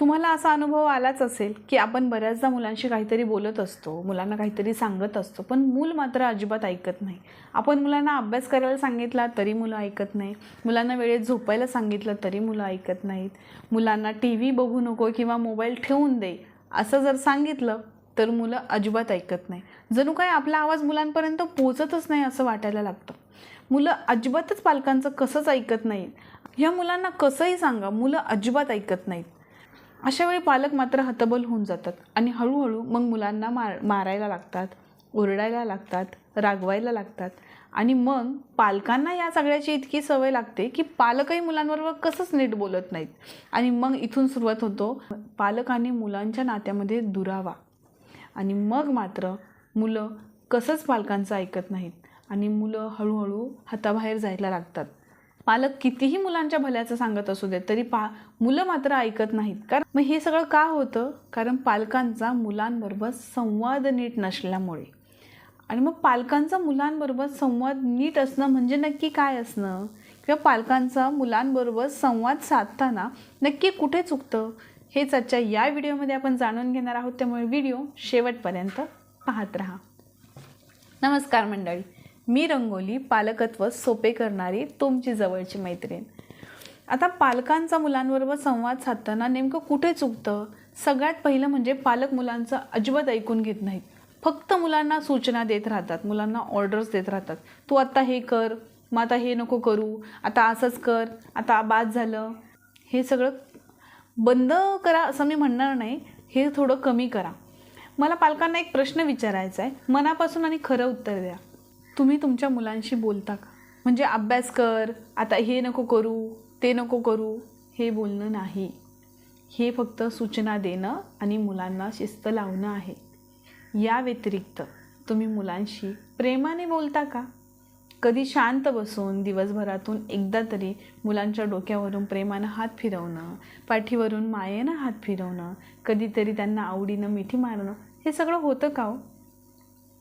तुम्हाला असा अनुभव आलाच असेल की आपण बऱ्याचदा मुलांशी काहीतरी बोलत असतो मुलांना काहीतरी सांगत असतो पण मूल मात्र अजिबात ऐकत नाही. आपण मुलांना अभ्यास करायला सांगितला तरी मुलं ऐकत नाही. मुलांना वेळेत झोपायला सांगितलं तरी मुलं ऐकत नाहीत. मुलांना टी व्ही बघू नको किंवा मोबाईल ठेवून दे असं जर सांगितलं तर मुलं अजिबात ऐकत नाही. जणू काय आपला आवाज मुलांपर्यंत पोचतच नाही असं वाटायला लागतं. मुलं अजिबातच पालकांचं कसंच ऐकत नाहीत. ह्या मुलांना कसंही सांगा मुलं अजिबात ऐकत नाहीत. अशा वेळी पालक मात्र हतबल होऊन जातात आणि हळूहळू मग मुलांना मार मारायला लागतात ओरडायला लागतात रागवायला लागतात. आणि मग पालकांना या सगळ्याची इतकी सवय लागते की पालकही मुलांबरोबर कसंच नीट बोलत नाहीत. आणि मग इथून सुरुवात होतो पालक आणि मुलांच्या नात्यामध्ये दुरावा. आणि मग मात्र मुलं कसंच पालकांचं ऐकत नाहीत. आणि मुलं हळूहळू हाताबाहेर जायला लागतात. पालक कितीही मुलांच्या भल्याचं सांगत असू दे तरी पा मुलं मात्र ऐकत नाहीत. कारण मग हे सगळं का होतं? कारण पालकांचा मुलांबरोबर संवाद नीट नसल्यामुळे. आणि मग पालकांचा मुलांबरोबर संवाद नीट असणं म्हणजे नक्की काय असणं? किंवा पालकांचा मुलांबरोबर संवाद साधताना नक्की कुठे चुकतं? हेच आजच्या या व्हिडिओमध्ये आपण जाणून घेणार आहोत. त्यामुळे व्हिडिओ शेवटपर्यंत पाहत राहा. नमस्कार मंडळी. मी रंगोली पालकत्व सोपे करणारी तुमची जवळची मैत्रीण. आता पालकांचा मुलांबरोबर संवाद साधताना नेमकं कुठे चुकतं? सगळ्यात पहिलं म्हणजे पालक मुलांचं अजिबात ऐकून घेत नाहीत. फक्त मुलांना सूचना देत राहतात मुलांना ऑर्डर्स देत राहतात. तू आत्ता हे कर मग आता हे नको करू आता असंच कर आता बाद झालं. हे सगळं बंद करा असं मी म्हणणार नाही हे थोडं कमी करा. मला पालकांना एक प्रश्न विचारायचा आहे मनापासून आणि खरं उत्तर द्या. तुम्ही तुमच्या मुलांशी बोलता का? म्हणजे अभ्यास कर आता हे नको करू ते नको करू हे बोलणं नाही. हे फक्त सूचना देणं आणि मुलांना शिस्त लावणं आहे. या व्यतिरिक्त तुम्ही मुलांशी प्रेमाने बोलता का? कधी शांत बसून दिवसभरातून एकदा तरी मुलांच्या डोक्यावरून प्रेमानं हात फिरवणं पाठीवरून मायेनं हात फिरवणं कधीतरी त्यांना आवडीनं मिठी मारणं हे सगळं होतं का हो?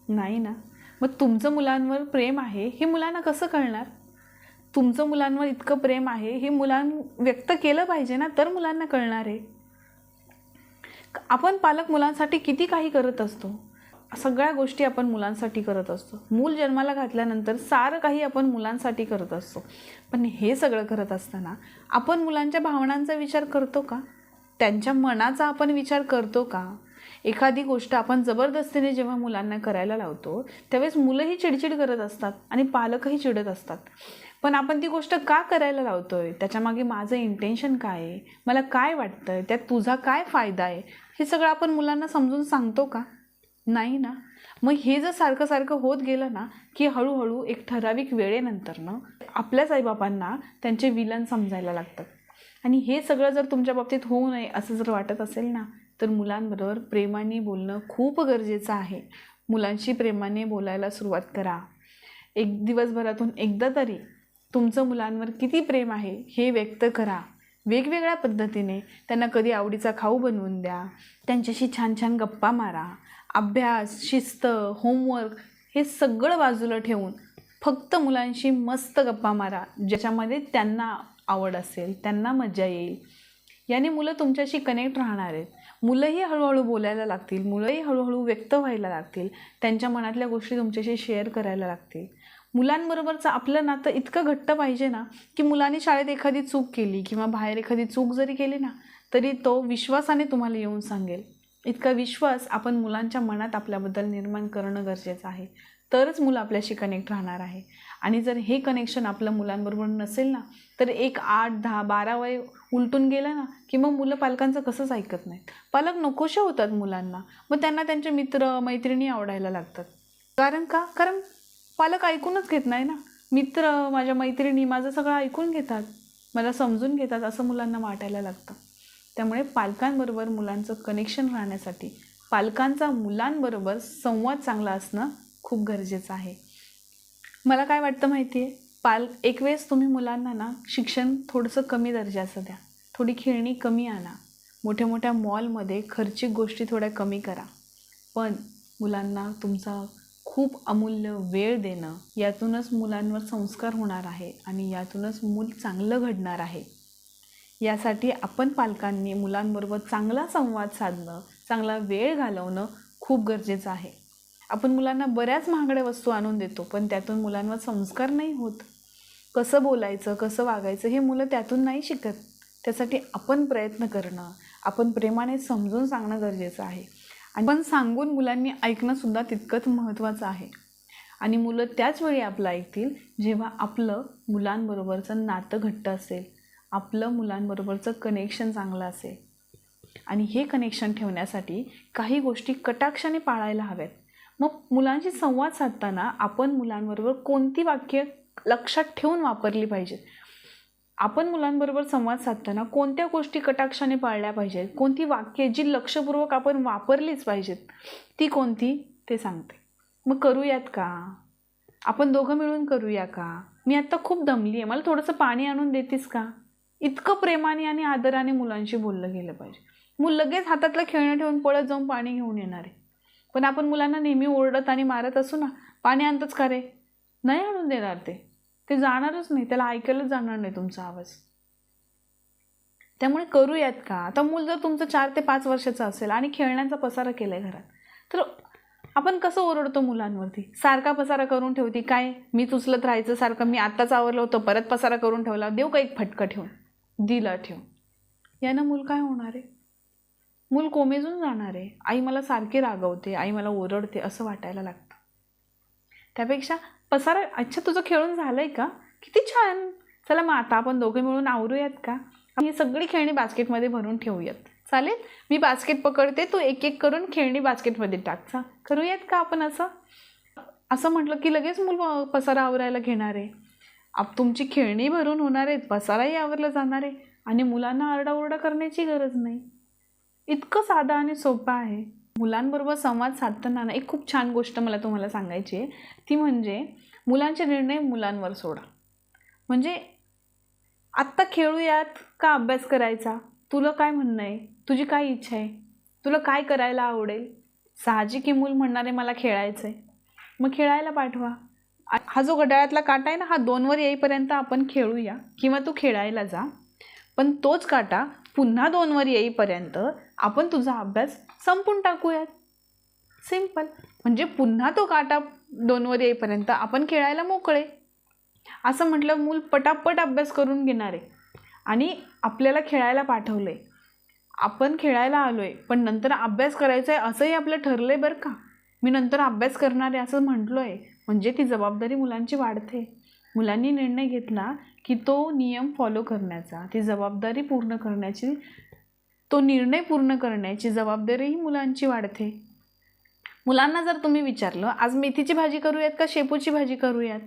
नाही ना. मग तुमचं मुलांवर प्रेम आहे हे मुलांना कसं कळणार? तुमचं मुलांवर इतकं प्रेम आहे हे मुलां व्यक्त केलं पाहिजे ना तर मुलांना कळणार आहे. आपण पालक मुलांसाठी किती काही करत असतो. सगळ्या गोष्टी आपण मुलांसाठी करत असतो. मूल जन्माला घातल्यानंतर सारं काही आपण मुलांसाठी करत असतो. पण हे सगळं करत असताना आपण मुलांच्या भावनांचा विचार करतो का? त्यांच्या मनाचा आपण विचार करतो का? एखादी गोष्ट आपण जबरदस्तीने जेव्हा मुलांना करायला लावतो त्यावेळेस मुलंही चिडचिड करत असतात आणि पालकही चिडत असतात. पण आपण ती गोष्ट का करायला लावतोय? त्याच्यामागे माझं इंटेन्शन काय आहे? मला काय वाटतं आहे त्यात तुझा काय फायदा आहे? हे सगळं आपण मुलांना समजून सांगतो का? नाही ना? मग हे जर सारखं सारखं होत गेलं ना की हळूहळू एक ठराविक वेळेनंतरनं आपल्याच आईबापांना त्यांचे विलन समजायला लागतात. आणि हे सगळं जर तुमच्या बाबतीत होऊ नये असं जर वाटत असेल ना तर मुलांबरोबर प्रेमाने बोलणं खूप गरजेचं आहे. मुलांशी प्रेमाने बोलायला सुरुवात करा. एक दिवसभरातून एकदा तरी तुमचं मुलांवर किती प्रेम आहे हे व्यक्त करा. वेगवेगळ्या पद्धतीने त्यांना कधी आवडीचा खाऊ बनवून द्या. त्यांच्याशी छान छान गप्पा मारा. अभ्यास शिस्त होमवर्क हे सगळं बाजूला ठेवून फक्त मुलांशी मस्त गप्पा मारा. ज्याच्यामध्ये त्यांना आवड असेल त्यांना मजा येईल. याने मुलं तुमच्याशी कनेक्ट राहणार आहेत. मुलंही हळूहळू बोलायला लागतील मुलंही हळूहळू व्यक्त व्हायला लागतील त्यांच्या मनातल्या गोष्टी तुमच्याशी शेअर करायला लागतील. मुलांबरोबरचं आपलं नातं इतकं घट्ट पाहिजे ना की मुलांनी शाळेत एखादी चूक केली किंवा बाहेर एखादी चूक जरी केली ना तरी तो विश्वासाने तुम्हाला येऊन सांगेल. इतका विश्वास आपण मुलांच्या मनात आपल्याबद्दल निर्माण करणं गरजेचं आहे. तरच मुलं आपल्याशी कनेक्ट राहणार आहे. आणि जर हे कनेक्शन आपलं मुलांबरोबर नसेल ना तर एक आठ दहा बारा वय उलटून गेलं ना की मग मुलं पालकांचं कसंच ऐकत नाहीत. पालक नकोशे होतात मुलांना. मग त्यांना त्यांचे मित्र मैत्रिणी आवडायला लागतात. कारण का? कारण पालक ऐकूनच घेत नाही ना. मित्र माझ्या मैत्रिणी माझं सगळं ऐकून घेतात. मला समजून घेतात असं मुलांना वाटायला लागतं. त्यामुळे पालकांबरोबर मुलांचं कनेक्शन राहण्यासाठी पालकांचा मुलांबरोबर संवाद चांगला असणं खूप गरजेचं आहे. मला काय वाटतं माहिती आहे पाल एक वेळेस तुम्ही मुलांना ना शिक्षण थोडंसं कमी दर्जाचं द्या. थोडी खेळणी कमी आणा. मोठ्या मोठ्या मॉलमध्ये खर्चिक गोष्टी थोड्या कमी करा. पण मुलांना तुमचा खूप अमूल्य वेळ देणं यातूनच मुलांवर संस्कार होणार आहे आणि यातूनच मूल चांगलं घडणार आहे. यासाठी आपण पालकांनी मुलांबरोबर चांगला संवाद साधणं चांगला वेळ घालवणं खूप गरजेचं आहे. आपण मुलांना बऱ्याच महागड्या वस्तू आणून देतो पण त्यातून मुलांवर संस्कार नाही होत. कसं बोलायचं कसं वागायचं हे मुलं त्यातून नाही शिकत. त्यासाठी आपण प्रयत्न करणं आपण प्रेमाने समजून सांगणं गरजेचं आहे. आणि पण सांगून मुलांनी ऐकणंसुद्धा तितकंच महत्त्वाचं आहे. आणि मुलं त्याच वेळी आपलं ऐकतील जेव्हा आपलं मुलांबरोबरचं नातं घट्ट असेल आपलं मुलांबरोबरचं कनेक्शन चांगलं असेल. आणि हे कनेक्शन ठेवण्यासाठी काही गोष्टी कटाक्षाने पाळायला हव्यात. मग मुलांशी संवाद साधताना आपण मुलांबरोबर कोणती वाक्य लक्षात ठेवून वापरली पाहिजेत? आपण मुलांबरोबर संवाद साधताना कोणत्या गोष्टी कटाक्षाने पाळल्या पाहिजेत? कोणती वाक्य जी लक्षपूर्वक आपण वापरलीच पाहिजेत ती कोणती? ते सांगते. मग करूयात का? आपण दोघं मिळून करूया का? मी आत्ता खूप दमली आहे मला थोडंसं पाणी आणून देतीस का? इतकं प्रेमाने आणि आदराने मुलांशी बोललं गेलं पाहिजे. मग लगेच हातातलं खेळणं ठेवून पळत जाऊन पाणी घेऊन येणार आहे. पण आपण मुलांना नेहमी ओरडत आणि मारत असू ना पाणी आणतच का रे? नाही आणून देणार ते. ते जाणारच नाही त्याला ऐकायलाच जाणार नाही तुमचा आवाज. त्यामुळे करूयात का? आता मूल जर तुमचं चार ते पाच वर्षाचं असेल आणि खेळण्याचा पसारा केला आहे घरात तर आपण कसं ओरडतो मुलांवरती? सारखा पसारा करून ठेवती? काय? मी तुचलत राहायचं सारखं मी आत्ताच आवरलं होतं परत पसारा करून ठेवला. देऊ का एक फटकं ठेवून? दिला ठेव यानं मूल काय होणार आहे? मूल कोमेजून जाणार आहे. आई मला सारखी रागवते आई मला ओरडते असं वाटायला लागतं. त्यापेक्षा पसारा अच्छा तुझं खेळून झालं आहे का? किती छान! चला मग आता आपण दोघे मिळून आवरूयात का? ही सगळी खेळणी बास्केटमध्ये भरून ठेवूयात. चालेल? मी बास्केट पकडते तू एक एक करून खेळणी बास्केटमध्ये टाकचा करूयात का आपण असं? असं म्हटलं की लगेच मूल पसारा आवरायला घेणार आहे. आप तुमची खेळणी भरून होणार आहेत पसाराही आवरला जाणार आहे. आणि मुलांना आरडाओरडा करण्याची गरज नाही. इतकं साधं आणि सोपं आहे. मुलांबरोबर संवाद साधताना ना एक खूप छान गोष्ट मला तुम्हाला सांगायची आहे. ती म्हणजे मुलांचे निर्णय मुलांवर सोडा. म्हणजे आत्ता खेळूयात का अभ्यास करायचा? तुला काय म्हणणं आहे? तुझी काय इच्छा आहे? तुला काय करायला आवडेल? साहजिक मूल म्हणणारे मला खेळायचं आहे मग खेळायला पाठवा. हा जो घड्याळातला काटा आहे ना हा दोनवर येईपर्यंत आपण खेळूया किंवा तू खेळायला जा. पण तोच काटा पुन्हा दोनवर येईपर्यंत आपण तुझा अभ्यास संपून टाकूयात. सिंपल म्हणजे पुन्हा तो काटा दोनवर येईपर्यंत आपण खेळायला मोकळे. असं म्हटलं मूल पटापट अभ्यास करून घेणार. आहे आणि आपल्याला खेळायला पाठवलं. आहे आपण खेळायला आलो आहे पण नंतर अभ्यास करायचा आहे असंही आपलं ठरलं आहे बरं का? मी नंतर अभ्यास करणार आहे असं म्हटलो आहे म्हणजे ती जबाबदारी मुलांची वाढते. मुलांनी निर्णय घेतला की तो नियम फॉलो करण्याचा ती जबाबदारी पूर्ण करण्याची तो निर्णय पूर्ण करण्याची जबाबदारीही मुलांची वाढते. मुलांना जर तुम्ही विचारलं आज मेथीची भाजी करूयात का शेपूची भाजी करूयात?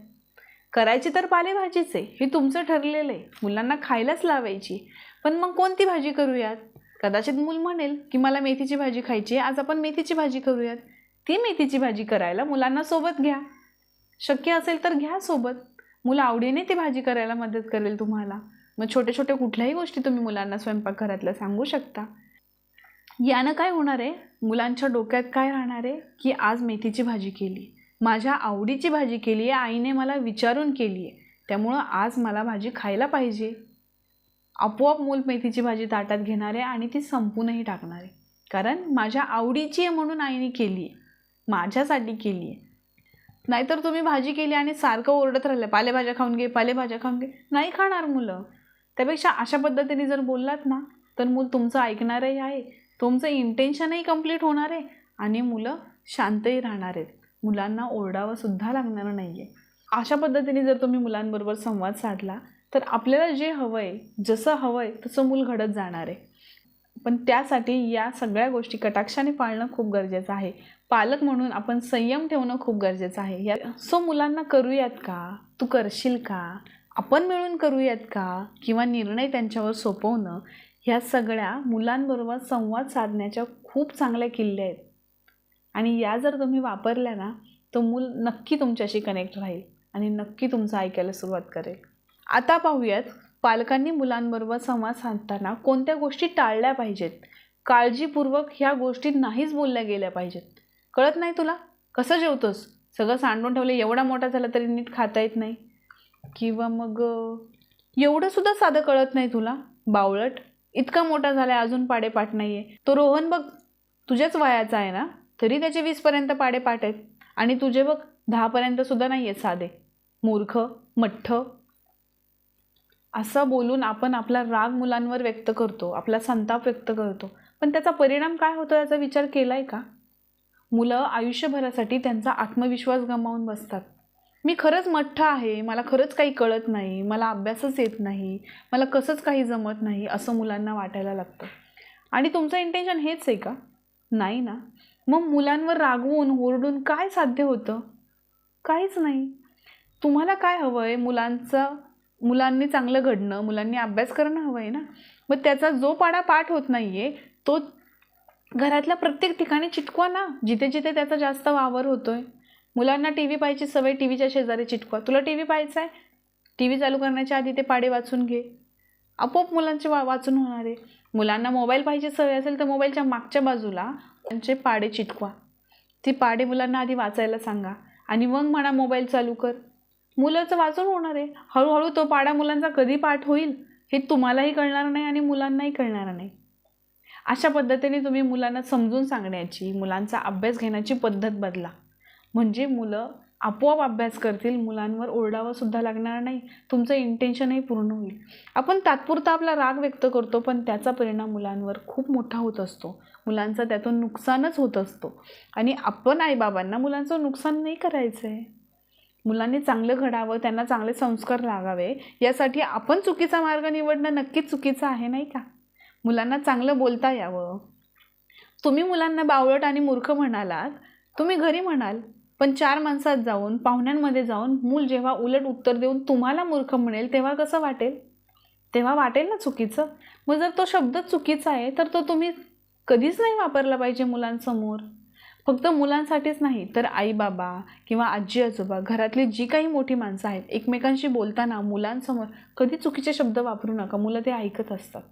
करायची तर पालेभाजीच आहे हे तुमचं ठरलेलं आहे. मुलांना खायलाच लावायची. पण मग कोणती भाजी करूयात? कदाचित मूल म्हणेल की मला मेथीची भाजी खायची आहे आज आपण मेथीची भाजी करूयात. ती मेथीची भाजी करायला मुलांना सोबत घ्या. शक्य असेल तर घ्या सोबत. मुलं आवडीने ती भाजी करायला मदत करेल तुम्हाला. मग छोटे छोटे कुठल्याही गोष्टी तुम्ही मुलांना स्वयंपाकघरातल्या सांगू शकता. यानं काय होणार आहे? मुलांच्या डोक्यात काय राहणार आहे? की आज मेथीची भाजी केली. माझ्या आवडीची भाजी केली आहे. आईने मला विचारून केली आहे. त्यामुळं आज मला भाजी खायला पाहिजे. आपोआप मूल मेथीची भाजी ताटात घेणार आहे आणि ती संपूनही टाकणार आहे. कारण माझ्या आवडीची आहे म्हणून आईने केली आहे. माझ्यासाठी केली आहे. नाहीतर तुम्ही भाजी केली आणि सारखं ओरडत राहिलं. पालेभाज्या खाऊन घे पालेभाज्या खाऊन घे. नाही खाणार मुलं. त्यापेक्षा अशा पद्धतीने जर बोललात ना तर मूल तुमचं ऐकणारही आहे तुमचं इंटेन्शनही कंप्लीट होणार आहे आणि मुलं शांतही राहणार आहेत. मुलांना ओरडावासुद्धा लागणार नाही आहे अशा पद्धतीने जर तुम्ही मुलांबरोबर संवाद साधला तर आपल्याला जे हवं आहे जसं हवं आहे तसं मूल घडत जाणार आहे. पण त्यासाठी या सगळ्या गोष्टी कटाक्षाने पाळणं खूप गरजेचं आहे. पालक म्हणून आपण संयम ठेवणं खूप गरजेचं आहे. या सो मुलांना करूयात का? तू करशील का? आपण मिळून करूयात का? किंवा निर्णय त्यांच्यावर सोपवणं? ह्या सगळ्या मुलांबरोबर संवाद साधण्याच्या खूप चांगल्या किल्ल्या आहेत. आणि या जर तुम्ही वापरल्या ना तर मूल नक्की तुमच्याशी कनेक्ट राहील आणि नक्की तुमचं ऐकायला सुरुवात करेल. आता पाहूयात पालकांनी मुलांबरोबर संवाद साधताना कोणत्या गोष्टी टाळल्या पाहिजेत? काळजीपूर्वक ह्या गोष्टी नाहीच बोलल्या गेल्या पाहिजेत. कळत नाही तुला? कसं जेवतोस? सगळं सांडून ठेवलं एवढा मोठा झाला तरी नीट खाता येत नाही. किंवा मग एवढं सुद्धा साधं कळत नाही तुला? बावळट? इतका मोठा झालाय अजून पाडेपाठ नाही आहे तो रोहन बघ तुझ्याच वयाचा आहे ना? तरी त्याचे वीसपर्यंत पाडेपाठ आहेत. आणि तुझे बघ दहापर्यंत सुद्धा नाही आहेत साधे. मूर्ख मठ्ठ. असं बोलून आपण आपला राग मुलांवर व्यक्त करतो आपला संताप व्यक्त करतो. पण त्याचा परिणाम काय होतो याचा विचार केला आहे का? मुलं आयुष्यभरासाठी त्यांचा आत्मविश्वास गमावून बसतात. मी खरंच मठ्ठ आहे मला खरंच काही कळत नाही मला अभ्यासच येत नाही मला कसंच काही जमत नाही असं मुलांना वाटायला लागतं. आणि तुमचं इंटेन्शन हेच आहे का? नाही ना. मग मुलांवर रागवून ओरडून काय साध्य होतं? काहीच नाही. तुम्हाला काय हवं आहे मुलांचं मुलांनी चांगलं घडणं मुलांनी अभ्यास करणं हवं आहे ना. मग त्याचा जो पाडा पाठ होत नाही आहे तो घरातल्या प्रत्येक ठिकाणी चिटकवा ना जिथे जिथे त्याचा जास्त वावर होतो आहे मुलांना टी व्ही पाहायची सवय टी व्हीच्या शेजारी चिटकवा. तुला टी व्ही पाहायचा आहे टी व्ही चालू करण्याच्या आधी ते पाडे वाचून घे. आपोआप मुलांचे वा वाचून होणार आहे. मुलांना मोबाईल पाहिजे सवय असेल तर मोबाईलच्या मागच्या बाजूला त्यांचे पाडे चिटकवा. ती पाडे मुलांना आधी वाचायला सांगा. आणि मग म्हणा मोबाईल चालू कर. मुलाचं वाचून होणार आहे. हळूहळू तो पाडा मुलांचा कधी पाठ होईल हे तुम्हालाही कळणार नाही आणि मुलांनाही कळणार नाही. अशा पद्धतीने तुम्ही मुलांना समजून सांगण्याची मुलांचा अभ्यास घेण्याची पद्धत बदला. म्हणजे मुलं आपोआप अभ्यास करतील मुलांवर ओरडावं सुद्धा लागणार नाही. तुमचं इंटेन्शनही पूर्ण होईल. आपण तात्पुरता आपला राग व्यक्त करतो पण त्याचा परिणाम मुलांवर खूप मोठा होत असतो. मुलांचं त्यातून नुकसानच होत असतो. आणि आपण आईबाबांना मुलांचं नुकसान नाही करायचं आहे मुलांनी चांगलं घडावं त्यांना चांगले संस्कार लागावे यासाठी आपण चुकीचा मार्ग निवडणं नक्कीच चुकीचं आहे नाही का? मुलांना चांगलं बोलता यावं. तुम्ही मुलांना बावळट आणि मूर्ख म्हणालात तुम्ही घरी म्हणाल पण चार माणसात जाऊन पाहुण्यांमध्ये जाऊन मूल जेव्हा उलट उत्तर देऊन तुम्हाला मूर्ख म्हणेल तेव्हा कसं वाटेल? तेव्हा वाटेल ना चुकीचं? मग जर तो शब्द चुकीचा आहे तर तो तुम्ही कधीच नाही वापरला पाहिजे मुलांसमोर. फक्त मुलांसाठीच नाही तर आई बाबा किंवा आजी आजोबा घरातली जी काही मोठी माणसं आहेत एकमेकांशी बोलताना मुलांसमोर कधी चुकीचे शब्द वापरू नका मुलं ते ऐकत असतात.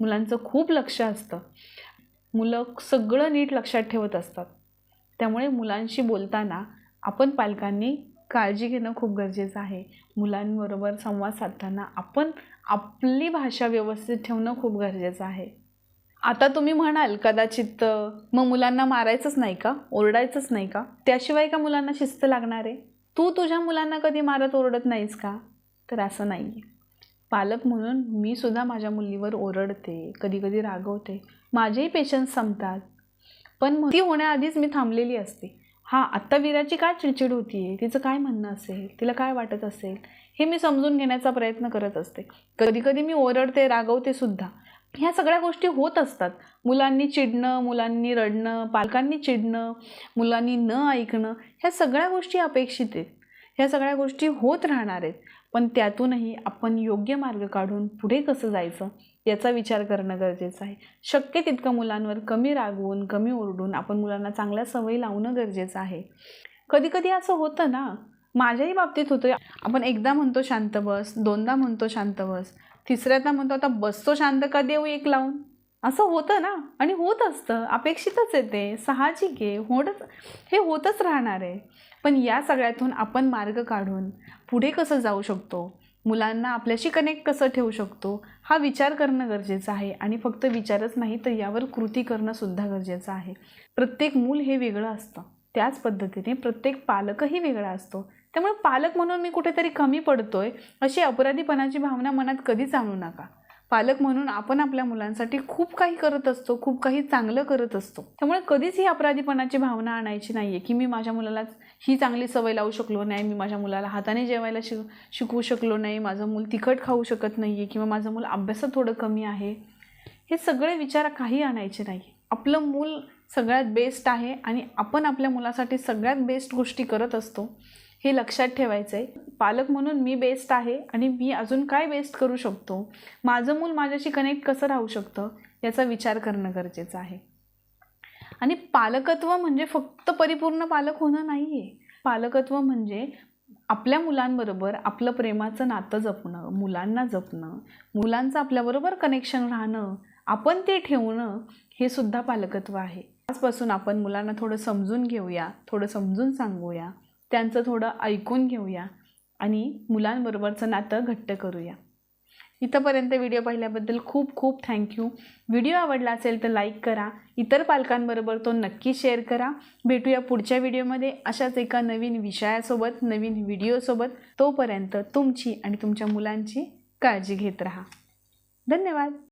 मुलांचं खूप लक्ष असतं. मुलं सगळं नीट लक्षात ठेवत असतात. त्यामुळे मुलांशी बोलताना आपण पालकांनी काळजी घेणं खूप गरजेचं आहे. मुलांबरोबर संवाद साधताना आपण आपली भाषा व्यवस्थित ठेवणं खूप गरजेचं आहे. आता तुम्ही म्हणाल कदाचित मग मुलांना मारायचंच नाही का? ओरडायचंच नाही का? त्याशिवाय का मुलांना शिस्त लागणार? आहे तू तुझ्या मुलांना कधी मारत ओरडत नाहीस का? तर असं नाही आहे पालक म्हणून मी सुद्धा माझ्या मुलीवर ओरडते कधी कधी रागवते. माझेही पेशन्स संपतात. पण ती होण्याआधीच मी थांबलेली असते. हां आत्ता वीराची काय चिडचिड होती? आहे तिचं काय म्हणणं असेल? तिला काय वाटत असेल? हे मी समजून घेण्याचा प्रयत्न करत असते. कधी कधी मी ओरडते रागवते सुद्धा. ह्या सगळ्या गोष्टी होत असतात. मुलांनी चिडणं मुलांनी रडणं पालकांनी चिडणं मुलांनी न ऐकणं ह्या सगळ्या गोष्टी अपेक्षित आहेत. ह्या सगळ्या गोष्टी होत राहणार आहेत. पण त्यातूनही आपण योग्य मार्ग काढून पुढे कसं जायचं? याचा विचार करणं गरजेचं आहे. शक्य तितकं मुलांवर कमी रागवून कमी ओरडून आपण मुलांना चांगल्या सवयी लावणं गरजेचं आहे. कधीकधी असं होतं ना माझ्याही बाबतीत होतं आपण एकदा म्हणतो शांत बस दोनदा म्हणतो शांत बस तिसऱ्यांदा म्हणतो आता बसतो शांत का देऊ एक लावून? असं होतं ना आणि होत असतं अपेक्षितच येते साहजिक आहे होतच हे होतच राहणार आहे. पण या सगळ्यातून आपण मार्ग काढून पुढे कसं जाऊ शकतो? मुलांना आपल्याशी कनेक्ट कसं ठेवू शकतो हा विचार करणं गरजेचं आहे आणि फक्त विचारच नाही तर यावर कृती करणंसुद्धा गरजेचं आहे. प्रत्येक मूल हे वेगळं असतं. त्याच पद्धतीने प्रत्येक पालकही वेगळा असतो. त्यामुळे पालक म्हणून मी कुठेतरी कमी पडतोय अशी अपराधीपणाची भावना मनात कधीच आणू नका. पालक म्हणून आपण आपल्या मुलांसाठी खूप काही करत असतो खूप काही चांगलं करत असतो. त्यामुळे कधीच ही अपराधीपणाची भावना आणायची नाही आहे की मी माझ्या मुलाला ही चांगली सवय लावू शकलो नाही मी माझ्या मुलाला हाताने जेवायला शिक शिकवू शकलो नाही माझं मूल तिखट खाऊ शकत नाही आहे किंवा माझं मूल अभ्यासात थोडं कमी आहे. हे सगळे विचार काही आणायचे नाही आपलं मूल सगळ्यात बेस्ट आहे आणि आपण आपल्या मुलासाठी सगळ्यात बेस्ट गोष्टी करत असतो. हे लक्षात ठेवायचं आहे पालक म्हणून मी बेस्ट आहे आणि मी अजून काय बेस्ट करू शकतो? माझं मूल माझ्याशी कनेक्ट कसं राहू शकतं? याचा विचार करणं गरजेचं आहे. आणि पालकत्व म्हणजे फक्त परिपूर्ण पालक होणं नाही आहे पालकत्व म्हणजे आपल्या मुलांबरोबर आपलं प्रेमाचं नातं जपणं मुलांना जपणं मुलांचं आपल्याबरोबर कनेक्शन राहणं आपण ते ठेवणं हे सुद्धा पालकत्व आहे. आजपासून आपण मुलांना थोडं समजून घेऊया थोडं समजून सांगूया. त्यांचं थोडं ऐकून घेऊया आणि मुलांबरोबरचं नातं घट्ट करूया. इथंपर्यंत व्हिडिओ पाहिल्याबद्दल खूप खूप थँक्यू व्हिडिओ आवडला असेल तर लाईक करा. इतर पालकांबरोबर तो नक्की शेअर करा. भेटूया पुढच्या व्हिडिओमध्ये अशाच एका नवीन विषयासोबत नवीन व्हिडिओसोबत. तोपर्यंत तुमची आणि तुमच्या मुलांची काळजी घेत राहा. धन्यवाद.